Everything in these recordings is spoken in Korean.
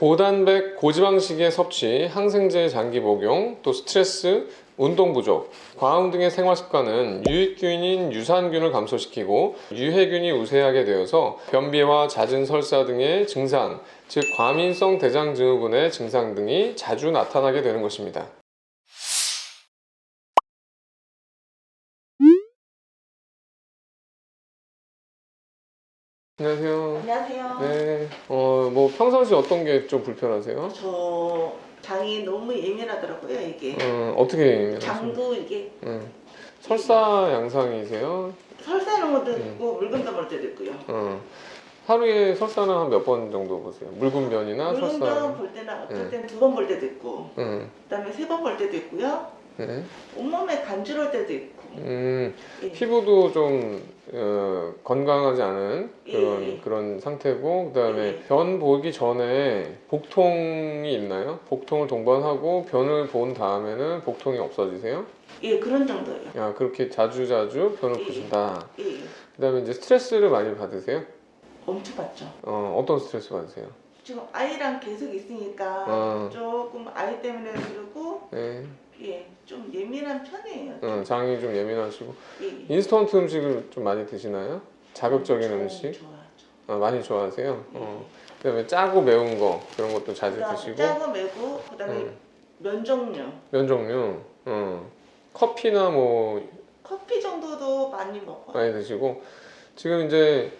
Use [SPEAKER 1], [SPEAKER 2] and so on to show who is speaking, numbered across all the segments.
[SPEAKER 1] 고단백, 고지방식의 섭취, 항생제 장기 복용, 또 스트레스, 운동 부족, 과음 등의 생활 습관은 유익균인 유산균을 감소시키고 유해균이 우세하게 되어서 변비와 잦은 설사 등의 증상, 즉 과민성 대장증후군의 증상 등이 자주 나타나게 되는 것입니다. 안녕하세요.
[SPEAKER 2] 안녕하세요.
[SPEAKER 1] 네, 어, 뭐 평상시 어떤 게 좀 불편하세요?
[SPEAKER 2] 저 장이 너무 예민하더라고요 이게.
[SPEAKER 1] 어, 어떻게 예민하세요?
[SPEAKER 2] 장도 이게
[SPEAKER 1] 음. 설사 양상이세요?
[SPEAKER 2] 설사는 것도
[SPEAKER 1] 음.
[SPEAKER 2] 있고 물건도 볼 때도 있고요.
[SPEAKER 1] 어. 하루에 설사는 한 몇 번 정도 보세요? 묽은 변이나
[SPEAKER 2] 물건도
[SPEAKER 1] 설사?
[SPEAKER 2] 볼 때는 어떨
[SPEAKER 1] 음.
[SPEAKER 2] 때는 두 번 볼 때도 있고,
[SPEAKER 1] 음.
[SPEAKER 2] 그다음에 세 번 볼 때도 있고요.
[SPEAKER 1] 네.
[SPEAKER 2] 온몸에 간지러울 때도 있고.
[SPEAKER 1] 음,
[SPEAKER 2] 예.
[SPEAKER 1] 피부도 좀 어, 건강하지 않은 그런
[SPEAKER 2] 예, 예.
[SPEAKER 1] 그런 상태고 그 다음에
[SPEAKER 2] 예.
[SPEAKER 1] 변 보기 전에 복통이 있나요? 복통을 동반하고 변을 본 다음에는 복통이 없어지세요?
[SPEAKER 2] 예 그런 정도예요.
[SPEAKER 1] 야 그렇게 자주 자주 변을
[SPEAKER 2] 예.
[SPEAKER 1] 보신다.
[SPEAKER 2] 예, 예.
[SPEAKER 1] 그다음에 이제 스트레스를 많이 받으세요?
[SPEAKER 2] 엄청 받죠.
[SPEAKER 1] 어, 어떤 스트레스 받으세요?
[SPEAKER 2] 지금 아이랑 계속 있으니까
[SPEAKER 1] 어.
[SPEAKER 2] 조금 아이 때문에 그리고
[SPEAKER 1] 네,
[SPEAKER 2] 예 좀 예민한 편이에요.
[SPEAKER 1] 어, 장이 좀 예민하시고
[SPEAKER 2] 예, 예.
[SPEAKER 1] 인스턴트 음식을 좀 많이 드시나요? 자극적인
[SPEAKER 2] 저-
[SPEAKER 1] 음식
[SPEAKER 2] 좋아하죠.
[SPEAKER 1] 어, 많이 좋아하세요?
[SPEAKER 2] 예.
[SPEAKER 1] 어. 그다음에 짜고 매운 거 그런 것도 자주
[SPEAKER 2] 그다음에
[SPEAKER 1] 드시고
[SPEAKER 2] 짜고 매고 그다음에
[SPEAKER 1] 음,
[SPEAKER 2] 면 종류
[SPEAKER 1] 면 종류, 어. 커피나 뭐
[SPEAKER 2] 커피 정도도 많이 먹어요.
[SPEAKER 1] 많이 드시고 지금 이제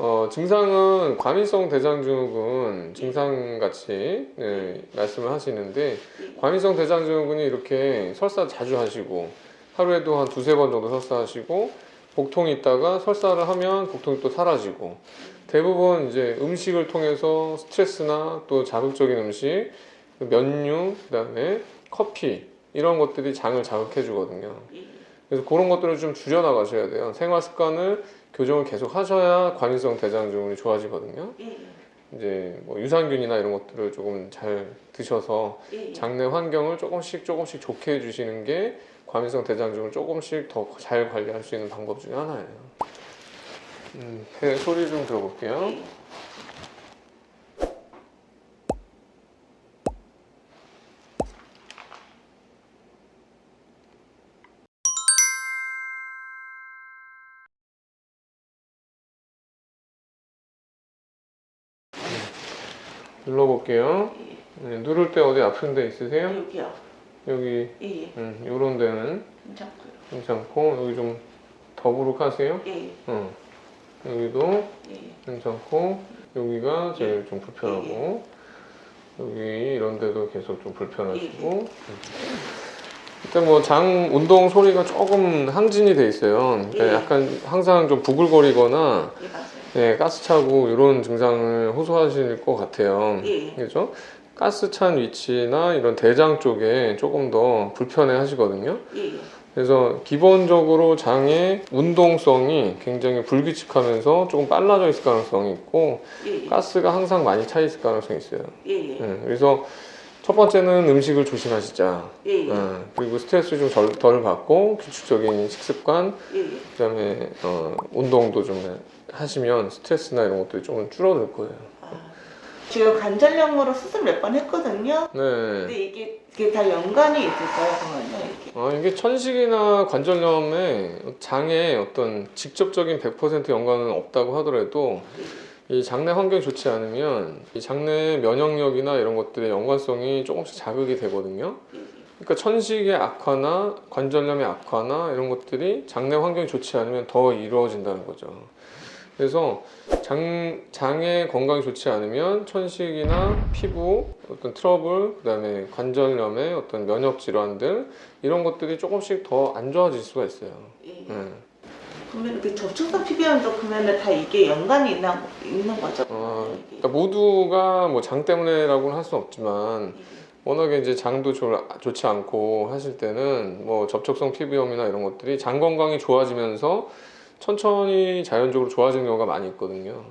[SPEAKER 1] 어, 증상은 과민성 대장증후군 증상 같이 네, 말씀을 하시는데 과민성 대장증후군이 이렇게 설사 자주 하시고 하루에도 한 두세 번 정도 설사하시고 복통이 있다가 설사를 하면 복통이 또 사라지고 대부분 이제 음식을 통해서 스트레스나 또 자극적인 음식 면류 그다음에 커피 이런 것들이 장을 자극해 주거든요.
[SPEAKER 2] 예,
[SPEAKER 1] 그래서 그런 것들을 좀 줄여 나가셔야 돼요. 생활 습관을 교정을 계속 하셔야 과민성 대장증후군이 좋아지거든요.
[SPEAKER 2] 예,
[SPEAKER 1] 이제 뭐 유산균이나 이런 것들을 조금 잘 드셔서
[SPEAKER 2] 예, 예.
[SPEAKER 1] 장내 환경을 조금씩 조금씩 좋게 해주시는 게 과민성 대장증을 조금씩 더 잘 관리할 수 있는 방법 중에 하나예요. 음, 배 소리 좀 들어볼게요.
[SPEAKER 2] 예.
[SPEAKER 1] 눌러볼게요. 네, 누를 때 어디 아픈 데 있으세요?
[SPEAKER 2] 여기요.
[SPEAKER 1] 여기
[SPEAKER 2] 예, 예.
[SPEAKER 1] 음, 이런 데는
[SPEAKER 2] 괜찮고요.
[SPEAKER 1] 괜찮고 여기 좀 더부룩하세요?
[SPEAKER 2] 예, 예,
[SPEAKER 1] 어. 여기도
[SPEAKER 2] 예.
[SPEAKER 1] 괜찮고 여기가 제일 좀 불편하고 여기 이런 데도 계속 좀 불편하시고 음. 일단 뭐 장 운동 소리가 조금 항진이 돼 있어요. 그러니까
[SPEAKER 2] 예.
[SPEAKER 1] 약간 항상 좀 부글거리거나
[SPEAKER 2] 예, 맞아요.
[SPEAKER 1] 네, 가스 차고 이런 증상을 호소하실 것 같아요.
[SPEAKER 2] 예, 예.
[SPEAKER 1] 그죠? 가스 찬 위치나 이런 대장 쪽에 조금 더 불편해 하시거든요.
[SPEAKER 2] 예, 예.
[SPEAKER 1] 그래서 기본적으로 장의 운동성이 굉장히 불규칙하면서 조금 빨라져 있을 가능성이 있고
[SPEAKER 2] 예, 예.
[SPEAKER 1] 가스가 항상 많이 차 있을 가능성이 있어요.
[SPEAKER 2] 예, 예.
[SPEAKER 1] 예, 그래서 첫 번째는 음식을 조심하시자.
[SPEAKER 2] 예, 예.
[SPEAKER 1] 예, 그리고 스트레스 좀 덜 받고 규칙적인 식습관. 그다음에 어, 운동도 좀 하시면 스트레스나 이런 것들이 조금 줄어들 거예요.
[SPEAKER 2] 아, 지금 관절염으로 수술 몇 번 했거든요.
[SPEAKER 1] 네.
[SPEAKER 2] 근데 이게 이게 다 연관이 있을까요, 그러면요? 이게?
[SPEAKER 1] 아, 이게 천식이나 관절염에 장에 어떤 직접적인 100% 연관은 없다고 하더라도 이 장내 환경이 좋지 않으면 이 장내 면역력이나 이런 것들의 연관성이 조금씩 자극이 되거든요. 그러니까 천식의 악화나 관절염의 악화나 이런 것들이 장내 환경이 좋지 않으면 더 이루어진다는 거죠. 그래서 장, 장의 건강이 좋지 않으면 천식이나 피부 어떤 트러블, 그 다음에 관절염의 어떤 면역 질환들 이런 것들이 조금씩 더 안 좋아질 수가 있어요.
[SPEAKER 2] 예, 예.
[SPEAKER 1] 네.
[SPEAKER 2] 그러면 그 접촉성 피부염도 그러면 다 이게 연관이 있나 있는 거죠?
[SPEAKER 1] 어,
[SPEAKER 2] 이게?
[SPEAKER 1] 그러니까 모두가 뭐 장 때문에라고는 할 수는 없지만
[SPEAKER 2] 예, 예.
[SPEAKER 1] 워낙에 이제 장도 좋, 좋지 않고 하실 때는 뭐 접촉성 피부염이나 이런 것들이 장 건강이 좋아지면서 천천히 자연적으로 좋아지는 경우가 많이 있거든요.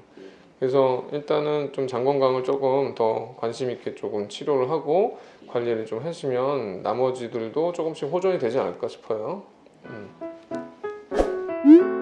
[SPEAKER 1] 그래서 일단은 좀 장 건강을 조금 더 관심 있게 조금 치료를 하고 관리를 좀 하시면 나머지들도 조금씩 호전이 되지 않을까 싶어요. 음.